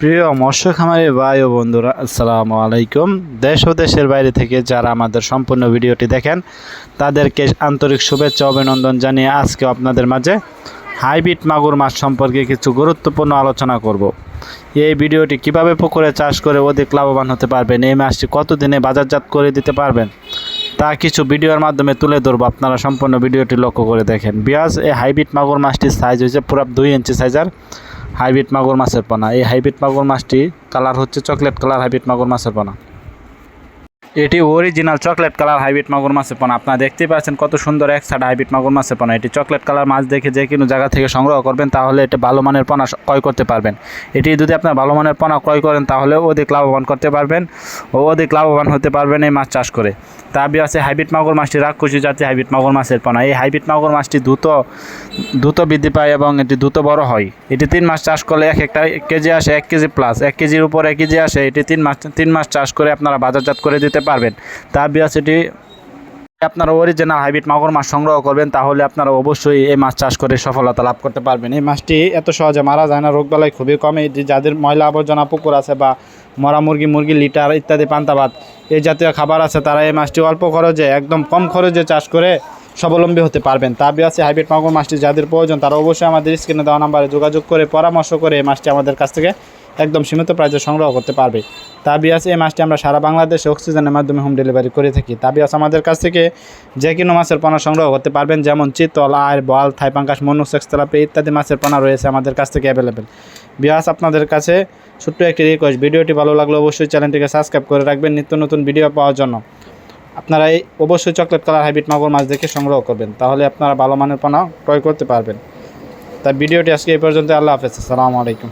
প্রিয় মৎস্য খামারি ভাই ও বন্ধুরা, আসসালামু আলাইকুম। দেশ ও দেশের বাইরে থেকে যারা আমাদের সম্পূর্ণ ভিডিওটি দেখেন, তাদেরকে আন্তরিক শুভেচ্ছা, অভিনন্দন জানিয়ে আজকে আপনাদের মাঝে হাইব্রিড মাগুর মাছ সম্পর্কে কিছু গুরুত্বপূর্ণ আলোচনা করব। এই ভিডিওটি কীভাবে পুকুরে চাষ করে অধিক লাভবান হতে পারবেন, এই মাছটি কতদিনে বাজারজাত করে দিতে পারবেন, তা কিছু ভিডিওর মাধ্যমে তুলে ধরবো। আপনারা সম্পূর্ণ ভিডিওটি লক্ষ্য করে দেখেন। বিয়াজ এই হাইব্রিড মাগুর মাছটির সাইজ হয়েছে পুরো দুই ইঞ্চি সাইজের হাইব্রিড মাগুর মাছের পোনা। এই হাইব্রিড মাগুর মাছটি কালার হচ্ছে চকলেট কালার হাইব্রিড মাগুর মাছের পোনা। এটি অরিজিনাল চকলেট কালার হাইব্রিড মাগুর মাছের পোনা। আপনারা দেখতেই পাচ্ছেন কত সুন্দর এক সাইড হাইব্রিড মাগুর মাছের পোনা। এটি চকলেট কালার মাছ দেখে যে কোনো জায়গা থেকে সংগ্রহ করবেন, তাহলে এটা ভালো মানের পোনা ক্রয় করতে পারবেন। এটি যদি আপনার ভালো মানের পোনা ক্রয় করেন, তাহলে অধিক লাভবান করতে পারবেন ও অধিক লাভবান হতে পারবেন এই মাছ চাষ করে। তা আছে হাইব্রিড মাগুর মাছটি, রাক্ষসী জাতীয় হাইব্রিড মাগুর মাছের পোনা। এই হাইব্রিড মাগুর মাছটি দ্রুত দ্রুত বৃদ্ধি পায় এবং এটি দ্রুত বড় হয়। এটি তিন মাস চাষ করলে এক একটা কেজি আসে এক কেজি প্লাস এক কেজির উপর এক কেজি আসে, এটি তিন মাস তিন মাস চাষ করে আপনারা বাজারজাত করে দিতে পারবেন। তা বিয়াস আপনারা অরিজিনাল হাইব্রিড মাগুর মাছ সংগ্রহ করবেন, তাহলে আপনারা অবশ্যই এই মাছ চাষ করে সফলতা লাভ করতে পারবেন। এই মাছটি এত সহজে মারা যায় না, রোগবালাই খুবই কম। এই যাদের ময়লা আবর্জনা পুকুর আছে বা মরা মুরগি মুরগি, লিটার ইত্যাদি পান্তাবাদ এই জাতীয় খাবার আছে, তারা এই মাছটি অল্প খরচে, একদম কম খরচে চাষ করে স্বাবলম্বী হতে পারবেন। তা আছে হাইব্রিড মাগুর মাছটি যাদের প্রয়োজন, তারা অবশ্যই আমাদের স্ক্রিনে দেওয়া নাম্বারে যোগাযোগ করে, পরামর্শ করে এই মাছটি আমাদের কাছ থেকে একদম সীমিত প্রাইজে সংগ্রহ করতে পারবে। তাবিয়াস এই মাছটি আমরা সারা বাংলাদেশে অক্সিজেনের মাধ্যমে হোম ডেলিভারি করে থাকি। তাবিয়াস আমাদের কাছ থেকে যে কোনো মাছের পোনা সংগ্রহ করতে পারবেন, যেমন চিতল আয় বল থাইপাঙ্কাশ মনুস তেলাপি ইত্যাদি মাছের পোনা রয়েছে আমাদের কাছ থেকে অ্যাভেলেবেল বিয়াস আপনাদের কাছে ছোট্ট একটি রিকোয়েস্ট ভিডিওটি ভালো লাগলে অবশ্যই চ্যানেলটিকে সাবস্ক্রাইব করে রাখবেন নিত্য নতুন ভিডিও পাওয়ার জন্য। আপনারা এই অবশ্যই চকলেট কালার হাইব্রিড মাগুর মাছ দেখে সংগ্রহ করবেন, তাহলে আপনারা ভালো মানের পোনা ক্রয় করতে পারবেন। তাই ভিডিওটি আজকে এই পর্যন্ত আল্লাহ হাফেজ, আসসালামু আলাইকুম।